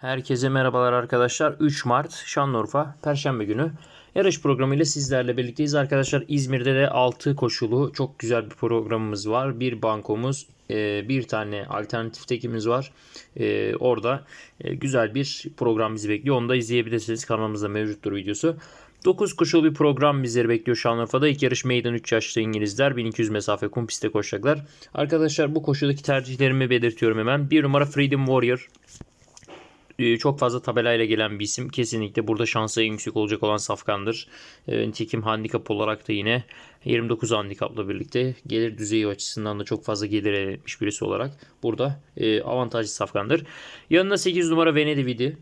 Herkese merhabalar arkadaşlar. 3 Mart Şanlıurfa Perşembe günü yarış programıyla sizlerle birlikteyiz. Arkadaşlar İzmir'de de 6 koşulu çok güzel bir programımız var. Bir bankomuz, e, bir tane alternatif tekimiz var. E, Orada e, güzel bir program bizi bekliyor. Onu da izleyebilirsiniz. Kanalımızda mevcuttur videosu. 9 koşulu bir program bizleri bekliyor Şanlıurfa'da. İlk yarış meydan 3 yaşlı İngilizler 1200 mesafe kum pistte koşacaklar. Arkadaşlar bu koşudaki tercihlerimi belirtiyorum hemen. 1 numara Freedom Warrior çok fazla tabelayla gelen bir isim. Kesinlikle burada şansı en yüksek olacak olan Safkan'dır. E, Nitekim handikap olarak da yine 29 handikapla birlikte gelir düzeyi açısından da çok fazla gelir elde etmiş birisi olarak burada e, avantajlı Safkan'dır. Yanında 8 numara Venedividi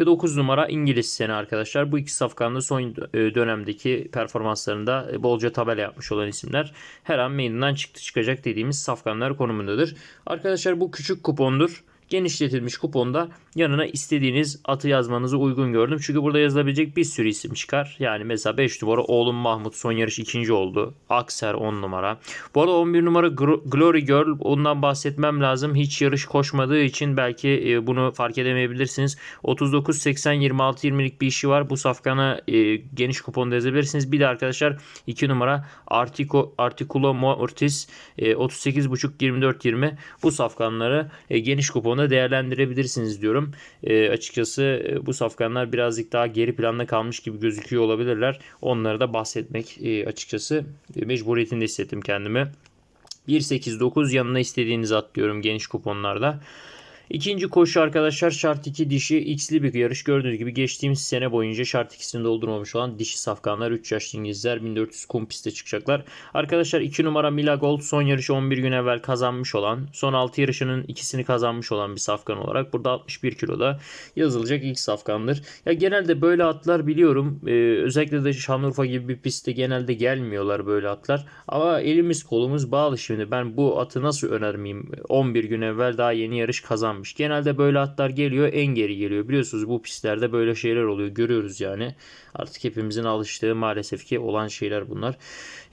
ve 9 numara İngiliz sene arkadaşlar. Bu iki safkanlı son e, dönemdeki performanslarında e, bolca tabela yapmış olan isimler. Her an meydandan çıktı çıkacak dediğimiz safkanlar konumundadır. Arkadaşlar bu küçük kupondur genişletilmiş kuponda yanına istediğiniz atı yazmanızı uygun gördüm. Çünkü burada yazılabilecek bir sürü isim çıkar. Yani mesela 5 numara oğlum Mahmut son yarış ikinci oldu. Akser 10 numara. Bu arada 11 numara Glory Girl ondan bahsetmem lazım. Hiç yarış koşmadığı için belki e, bunu fark edemeyebilirsiniz. 39 80 26 20'lik bir işi var. Bu safkanı e, geniş kuponda yazabilirsiniz. Bir de arkadaşlar 2 numara Artico Articulo Mortis e, 38.5 24 20 bu safkanları e, geniş kuponda değerlendirebilirsiniz diyorum. E, açıkçası bu safkanlar birazcık daha geri planda kalmış gibi gözüküyor olabilirler. Onları da bahsetmek e, açıkçası e, mecburiyetinde hissettim kendimi. 1.8.9 yanına istediğinizi atlıyorum geniş kuponlarda. İkinci koşu arkadaşlar şart 2 dişi x'li bir yarış. Gördüğünüz gibi geçtiğimiz sene boyunca şart 2'sini doldurmamış olan dişi safkanlar 3 yaşlı İngilizler 1400 kum pistte çıkacaklar. Arkadaşlar 2 numara Mila Gold son yarışı 11 gün evvel kazanmış olan son 6 yarışının ikisini kazanmış olan bir safkan olarak burada 61 kiloda yazılacak ilk safkandır. Ya genelde böyle atlar biliyorum. Ee, özellikle de Şanlıurfa gibi bir pistte genelde gelmiyorlar böyle atlar. Ama elimiz kolumuz bağlı şimdi. Ben bu atı nasıl önermeyeyim? 11 gün evvel daha yeni yarış kazanmış kazanmış. Genelde böyle atlar geliyor en geri geliyor. Biliyorsunuz bu pistlerde böyle şeyler oluyor. Görüyoruz yani. Artık hepimizin alıştığı maalesef ki olan şeyler bunlar.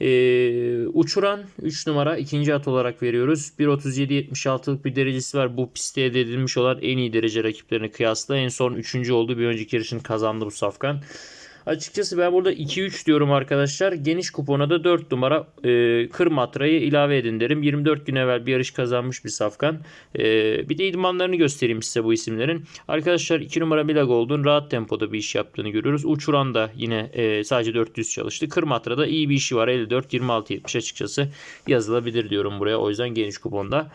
Ee, uçuran 3 numara ikinci at olarak veriyoruz. 1.37-76'lık bir derecesi var. Bu pistte elde edilmiş olan en iyi derece rakiplerine kıyasla. En son 3. oldu. Bir önceki yarışın kazandı bu safkan. Açıkçası ben burada 2-3 diyorum arkadaşlar. Geniş kupona da 4 numara e, kır matrayı ilave edin derim. 24 gün evvel bir yarış kazanmış bir safkan. E, bir de idmanlarını göstereyim size bu isimlerin. Arkadaşlar 2 numara Mila Gold'un rahat tempoda bir iş yaptığını görüyoruz. Uçuran da yine e, sadece 400 çalıştı. Kır matrada iyi bir işi var. 54-26-70 açıkçası yazılabilir diyorum buraya. O yüzden geniş kuponda.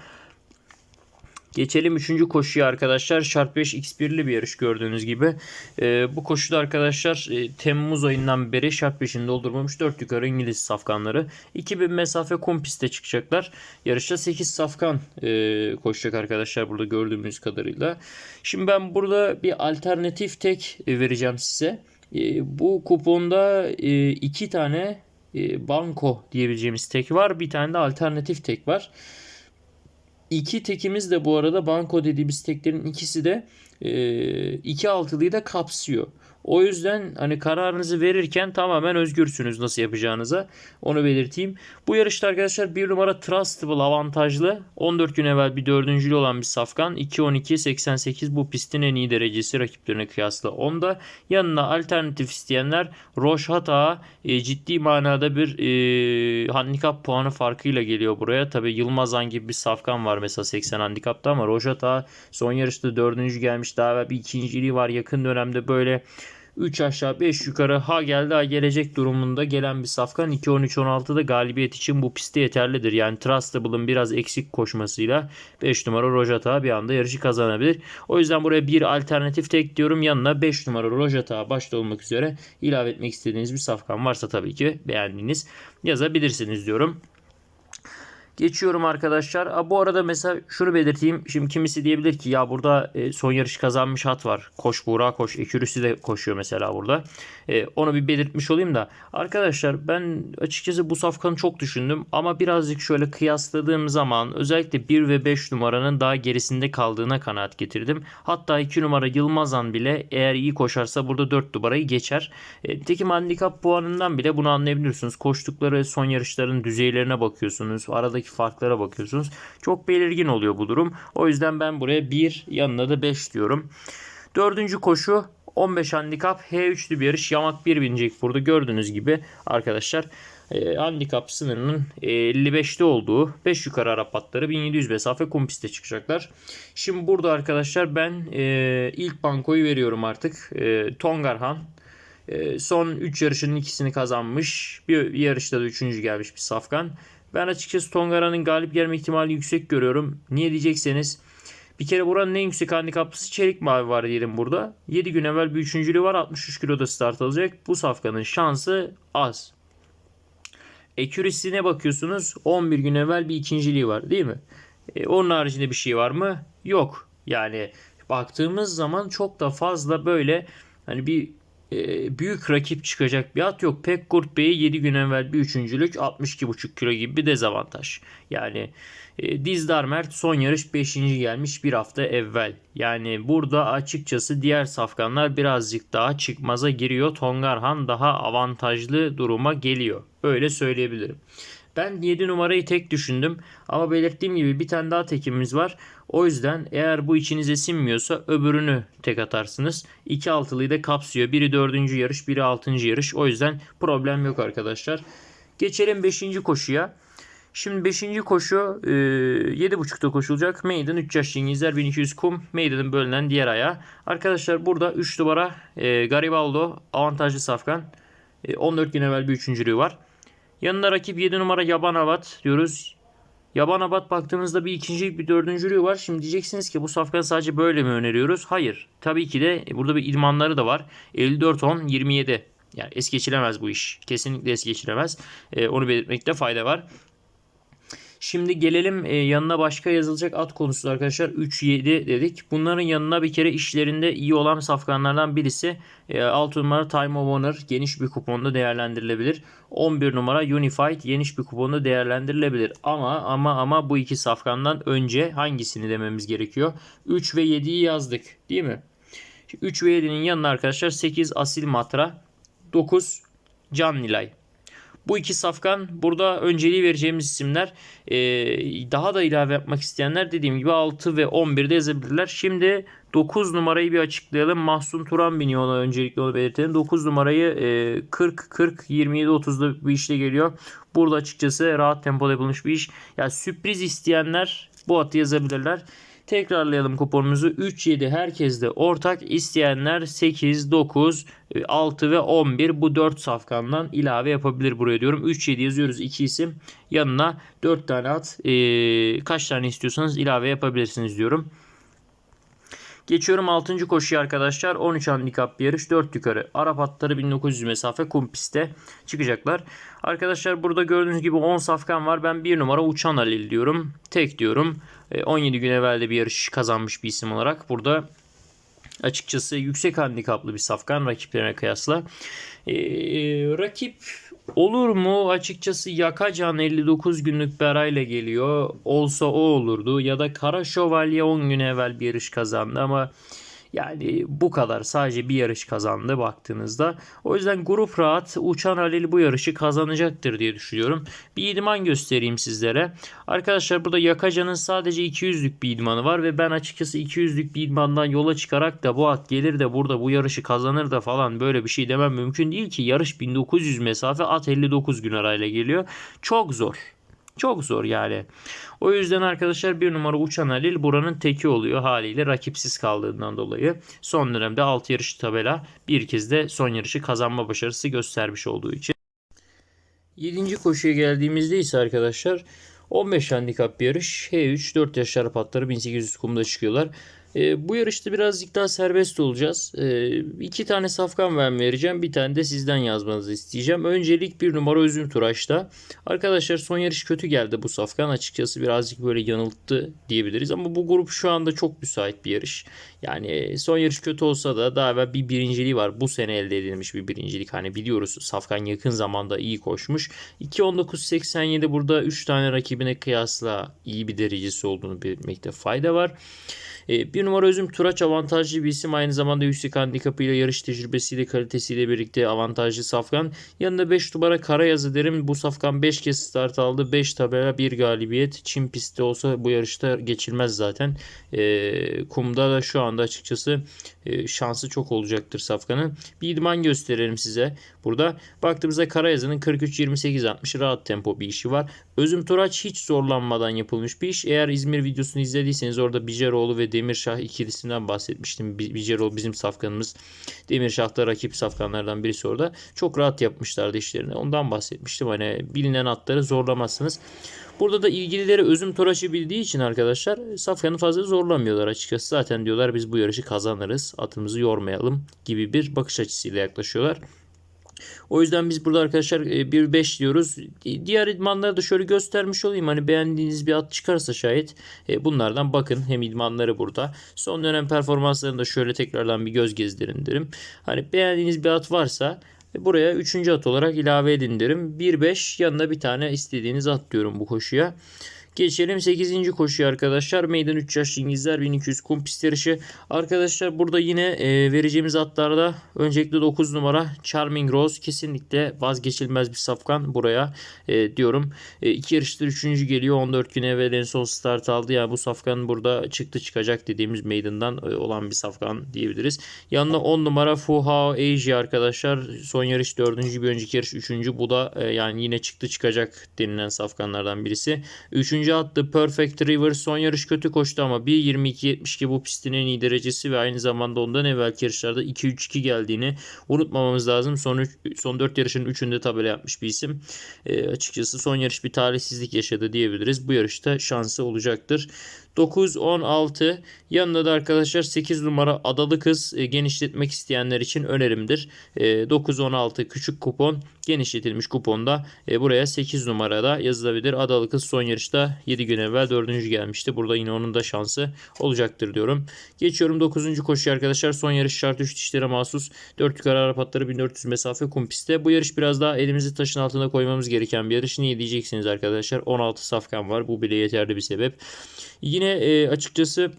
Geçelim 3. koşuya arkadaşlar. Şart 5 X1'li bir yarış gördüğünüz gibi. E, bu koşuda arkadaşlar e, Temmuz ayından beri şart 5'ini doldurmamış 4 yukarı İngiliz safkanları. 2000 mesafe kum pistte çıkacaklar. Yarışta 8 safkan e, koşacak arkadaşlar burada gördüğümüz kadarıyla. Şimdi ben burada bir alternatif tek vereceğim size. E, bu kuponda e, iki tane e, banko diyebileceğimiz tek var. Bir tane de alternatif tek var. İki tekimiz de bu arada banko dediğimiz teklerin ikisi de iki altılıyı da kapsıyor. O yüzden hani kararınızı verirken tamamen özgürsünüz nasıl yapacağınıza. Onu belirteyim. Bu yarışta arkadaşlar bir numara Trustable avantajlı. 14 gün evvel bir dördüncülü olan bir safkan. 2-12-88 bu pistin en iyi derecesi rakiplerine kıyasla. Onda yanına alternatif isteyenler Roşhata e, ciddi manada bir e, handikap puanı farkıyla geliyor buraya. Tabi Yılmazan gibi bir safkan var mesela 80 handikapta ama Roşhata son yarışta dördüncü Daha bir ikinciliği var yakın dönemde böyle 3 aşağı 5 yukarı ha geldi ha gelecek durumunda gelen bir safkan 2-13-16'da galibiyet için bu pistte yeterlidir. Yani Trustable'ın biraz eksik koşmasıyla 5 numara Rojata bir anda yarışı kazanabilir. O yüzden buraya bir alternatif tek diyorum. Yanına 5 numara Rojata başta olmak üzere ilave etmek istediğiniz bir safkan varsa tabii ki beğendiğiniz yazabilirsiniz diyorum. Geçiyorum arkadaşlar. A, bu arada mesela şunu belirteyim. Şimdi kimisi diyebilir ki ya burada e, son yarış kazanmış hat var. Koş Buğra koş. Ekürüsü de koşuyor mesela burada. E, onu bir belirtmiş olayım da. Arkadaşlar ben açıkçası bu safkanı çok düşündüm. Ama birazcık şöyle kıyasladığım zaman özellikle 1 ve 5 numaranın daha gerisinde kaldığına kanaat getirdim. Hatta 2 numara Yılmazan bile eğer iyi koşarsa burada 4 numarayı geçer. E, tekim handikap puanından bile bunu anlayabiliyorsunuz. Koştukları son yarışların düzeylerine bakıyorsunuz. Aradaki arasındaki farklara bakıyorsunuz. Çok belirgin oluyor bu durum. O yüzden ben buraya 1 yanına da 5 diyorum. Dördüncü koşu 15 handikap H3'lü bir yarış. Yamak 1 binecek burada gördüğünüz gibi arkadaşlar. E, handikap sınırının e, 55'te olduğu 5 yukarı Arap atları 1700 mesafe kum piste çıkacaklar. Şimdi burada arkadaşlar ben e, ilk bankoyu veriyorum artık. E, Tongarhan e, son 3 yarışının ikisini kazanmış. Bir yarışta da 3. gelmiş bir safkan. Ben açıkçası Tongarhan'ın galip gelme ihtimali yüksek görüyorum. Niye diyecekseniz bir kere buranın en yüksek handikaplısı Çelik Mavi var diyelim burada. 7 gün evvel bir üçüncülüğü var. 63 kiloda start alacak. Bu safkanın şansı az. Accuracy'ne bakıyorsunuz 11 gün evvel bir ikinciliği var değil mi? E, onun haricinde bir şey var mı? Yok. Yani baktığımız zaman çok da fazla böyle hani bir büyük rakip çıkacak bir at yok. Pek Kurt Bey'e 7 gün evvel bir üçüncülük 62,5 kilo gibi bir dezavantaj. Yani e, Dizdar Mert son yarış 5. gelmiş bir hafta evvel. Yani burada açıkçası diğer safkanlar birazcık daha çıkmaza giriyor. Tongarhan daha avantajlı duruma geliyor. Öyle söyleyebilirim. Ben 7 numarayı tek düşündüm ama belirttiğim gibi bir tane daha tekimiz var. O yüzden eğer bu içinize sinmiyorsa öbürünü tek atarsınız. 2 altılıyı da kapsıyor. Biri 4. yarış, biri 6. yarış. O yüzden problem yok arkadaşlar. Geçelim 5. koşuya. Şimdi 5. koşu e, 7.30'da koşulacak. Maiden 3 yaş İngilizler 1200 kum. Maiden'ın bölünen diğer ayağı. Arkadaşlar burada 3 numara e, Garibaldo avantajlı safkan. E, 14 gün evvel bir üçüncülüğü var. Yanında rakip 7 numara Yaban Abat diyoruz. Yaban Abat baktığımızda bir ikincilik bir dördüncülüğü var. Şimdi diyeceksiniz ki bu safkanı sadece böyle mi öneriyoruz? Hayır. Tabii ki de burada bir idmanları da var. 54-10-27. Yani es geçilemez bu iş. Kesinlikle es geçilemez. Ee, onu belirtmekte fayda var. Şimdi gelelim e, yanına başka yazılacak at konusu arkadaşlar. 3-7 dedik. Bunların yanına bir kere işlerinde iyi olan safkanlardan birisi e, 6 numara Time of Honor geniş bir kuponda değerlendirilebilir. 11 numara Unified geniş bir kuponda değerlendirilebilir. Ama ama ama bu iki safkandan önce hangisini dememiz gerekiyor? 3 ve 7'yi yazdık değil mi? 3 ve 7'nin yanına arkadaşlar 8 Asil Matra, 9 Can Nilay. Bu iki safkan burada önceliği vereceğimiz isimler. Ee, daha da ilave yapmak isteyenler dediğim gibi 6 ve 11'de yazabilirler. Şimdi 9 numarayı bir açıklayalım. Mahsun Turan biniyor ona öncelikle onu belirtelim. 9 numarayı e, 40 40 27 30'da bir işle geliyor. Burada açıkçası rahat tempoda yapılmış bir iş. Yani sürpriz isteyenler bu atı yazabilirler. Tekrarlayalım kuponumuzu. 3, 7 herkeste ortak. isteyenler 8, 9, 6 ve 11 bu 4 safkandan ilave yapabilir buraya diyorum. 3, 7 yazıyoruz 2 isim. Yanına 4 tane at. Ee, kaç tane istiyorsanız ilave yapabilirsiniz diyorum. Geçiyorum 6. koşuya arkadaşlar. 13 handikap bir yarış. 4 yukarı. Arap atları 1900 mesafe kum pistte çıkacaklar. Arkadaşlar burada gördüğünüz gibi 10 safkan var. Ben 1 numara Uçan Halil diyorum. Tek diyorum. 17 gün evvel de bir yarış kazanmış bir isim olarak. Burada açıkçası yüksek handikaplı bir safkan rakiplerine kıyasla. Ee, rakip olur mu? Açıkçası Yakacan 59 günlük bir arayla geliyor. Olsa o olurdu. Ya da Kara Şövalye 10 gün evvel bir yarış kazandı ama yani bu kadar sadece bir yarış kazandı baktığınızda. O yüzden grup rahat Uçan Halil bu yarışı kazanacaktır diye düşünüyorum. Bir idman göstereyim sizlere. Arkadaşlar burada Yakaca'nın sadece 200'lük bir idmanı var ve ben açıkçası 200'lük bir idmandan yola çıkarak da bu at gelir de burada bu yarışı kazanır da falan böyle bir şey demem mümkün değil ki. Yarış 1900 mesafe at 59 gün arayla geliyor. Çok zor. Çok zor yani. O yüzden arkadaşlar bir numara Uçan Halil buranın teki oluyor haliyle rakipsiz kaldığından dolayı. Son dönemde 6 yarış tabela bir kez de son yarışı kazanma başarısı göstermiş olduğu için. 7. koşuya geldiğimizde ise arkadaşlar 15 handikap bir yarış. H3 4 yaş Arap atları 1800 kumda çıkıyorlar. E, bu yarışta birazcık daha serbest olacağız. E, iki tane safkan ben vereceğim. Bir tane de sizden yazmanızı isteyeceğim. Öncelik bir numara Üzüm Turaş'ta. Arkadaşlar son yarış kötü geldi bu safkan. Açıkçası birazcık böyle yanılttı diyebiliriz. Ama bu grup şu anda çok müsait bir yarış. Yani son yarış kötü olsa da daha evvel bir birinciliği var. Bu sene elde edilmiş bir birincilik. Hani biliyoruz Safkan yakın zamanda iyi koşmuş. 2.19.87 burada 3 tane rakibine kıyasla iyi bir derecesi olduğunu belirtmekte fayda var. E, bir numara Özüm Turaç avantajlı bir isim. Aynı zamanda yüksek handikapıyla yarış tecrübesiyle kalitesiyle birlikte avantajlı safkan. Yanında 5 numara Karayazı derim. Bu safkan 5 kez start aldı. 5 tabela 1 galibiyet. Çin pistte olsa bu yarışta geçilmez zaten. E, kumda da şu anda açıkçası e, şansı çok olacaktır safkanın. Bir idman gösterelim size. Burada baktığımızda Karayazı'nın 43-28-60 rahat tempo bir işi var. Özüm Turaç hiç zorlanmadan yapılmış bir iş. Eğer İzmir videosunu izlediyseniz orada Biceroğlu ve Demirşah ikilisinden bahsetmiştim. Bi- Biceroğlu bizim safkanımız. Demirşah da rakip safkanlardan birisi orada. Çok rahat yapmışlardı işlerini. Ondan bahsetmiştim. Hani bilinen atları zorlamazsınız. Burada da ilgilileri Özüm Toraş'ı bildiği için arkadaşlar Safkan'ı fazla zorlamıyorlar açıkçası. Zaten diyorlar biz bu yarışı kazanırız. Atımızı yormayalım gibi bir bakış açısıyla yaklaşıyorlar. O yüzden biz burada arkadaşlar 1-5 diyoruz. Diğer idmanları da şöyle göstermiş olayım. Hani beğendiğiniz bir at çıkarsa şayet e, bunlardan bakın. Hem idmanları burada. Son dönem performanslarını da şöyle tekrardan bir göz gezdirin derim. Hani beğendiğiniz bir at varsa e, buraya 3. at olarak ilave edin derim. 1-5 yanına bir tane istediğiniz at diyorum bu koşuya. Geçelim 8. koşuya arkadaşlar. Meydan 3 yaşlı İngilizler 1200 kum pist yarışı. Arkadaşlar burada yine e, vereceğimiz atlarda öncelikle 9 numara Charming Rose kesinlikle vazgeçilmez bir safkan buraya e, diyorum. E, iki yarıştır 3. geliyor 14 gün evvel en son start aldı. Yani bu safkan burada çıktı çıkacak dediğimiz meydandan e, olan bir safkan diyebiliriz. Yanına 10 numara Fuhao Asia arkadaşlar. Son yarış 4. bir önceki yarış 3. Bu da e, yani yine çıktı çıkacak denilen safkanlardan birisi. 3 attı Perfect River son yarış kötü koştu ama 1.22.72 bu pistin en iyi derecesi ve aynı zamanda ondan evvelki yarışlarda 2-3-2 geldiğini unutmamamız lazım. Son, üç, son 4 yarışın 3'ünde tabela yapmış bir isim. E, açıkçası son yarış bir talihsizlik yaşadı diyebiliriz. Bu yarışta şansı olacaktır. 9-16 yanında da arkadaşlar 8 numara Adalı Kız e, genişletmek isteyenler için önerimdir. E, 9-16 küçük kupon genişletilmiş kuponda e, buraya 8 numarada yazılabilir. Adalı Kız son yarışta 7 gün evvel 4. gelmişti. Burada yine onun da şansı olacaktır diyorum. Geçiyorum 9. koşuya arkadaşlar. Son yarış şart 3 dişlere mahsus 4 yukarı Arap atları 1400 mesafe kum pistte. Bu yarış biraz daha elimizi taşın altına koymamız gereken bir yarış. Niye diyeceksiniz arkadaşlar? 16 safkan var. Bu bile yeterli bir sebep. Yine e, açıkçası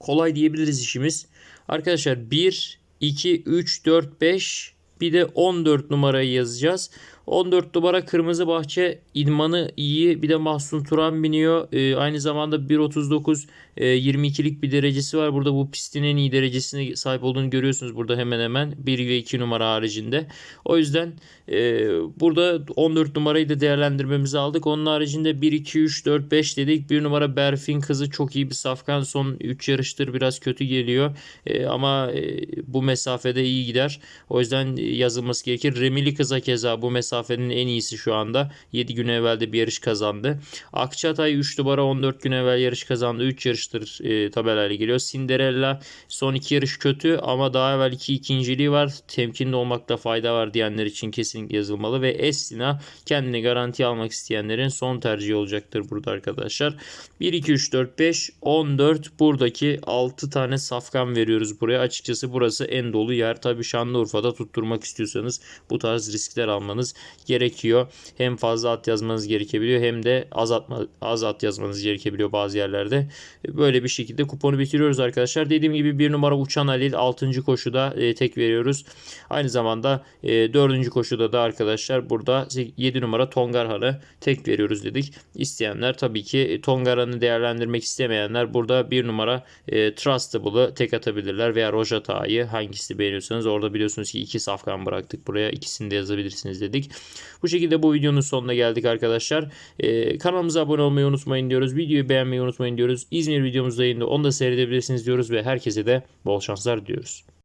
kolay diyebiliriz işimiz. Arkadaşlar 1, 2, 3, 4, 5 bir de 14 numarayı yazacağız. 14 numara Kırmızı Bahçe idmanı iyi. Bir de Mahsun Turan biniyor. E, aynı zamanda 1.39 e, 22'lik bir derecesi var. Burada bu pistin en iyi derecesine sahip olduğunu görüyorsunuz. Burada hemen hemen 1 ve 2 numara haricinde. O yüzden e, burada 14 numarayı da değerlendirmemizi aldık. Onun haricinde 1, 2, 3, 4, 5 dedik. 1 numara Berfin kızı çok iyi bir safkan. Son 3 yarıştır biraz kötü geliyor. E, ama e, bu mesafede iyi gider. O yüzden yazılması gerekir. Remili kıza keza bu mesafenin en iyisi şu anda. 7 gün evvel de bir yarış kazandı. Akçatay 3 numara 14 gün evvel yarış kazandı. 3 yarıştır e, tabelayla geliyor. Cinderella son 2 yarış kötü ama daha evvel 2 ikinciliği var. Temkinli olmakta fayda var diyenler için kesinlikle yazılmalı ve Estina kendini garanti almak isteyenlerin son tercihi olacaktır burada arkadaşlar. 1 2 3 4 5 14 buradaki 6 tane safkan veriyoruz buraya. Açıkçası burası en dolu yer. Tabii Şanlıurfa'da tutturmak istiyorsanız bu tarz riskler almanız gerekiyor. Hem fazla at yazmanız gerekebiliyor hem de az, atma, az at yazmanız gerekebiliyor bazı yerlerde. Böyle bir şekilde kuponu bitiriyoruz arkadaşlar. Dediğim gibi bir numara Uçan Halil 6. koşuda e, tek veriyoruz. Aynı zamanda e, 4. koşuda da arkadaşlar burada 7 numara Tongarhan'ı tek veriyoruz dedik. İsteyenler tabii ki e, Tongarhan'ı değerlendirmek istemeyenler burada bir numara e, Trustable'ı tek atabilirler veya Rojata'yı hangisi beğeniyorsanız orada biliyorsunuz ki iki safkan bıraktık buraya ikisini de yazabilirsiniz dedik. Bu şekilde bu videonun sonuna geldik arkadaşlar. Ee, kanalımıza abone olmayı unutmayın diyoruz. Videoyu beğenmeyi unutmayın diyoruz. İzmir videomuz da yayında onu da seyredebilirsiniz diyoruz ve herkese de bol şanslar diliyoruz.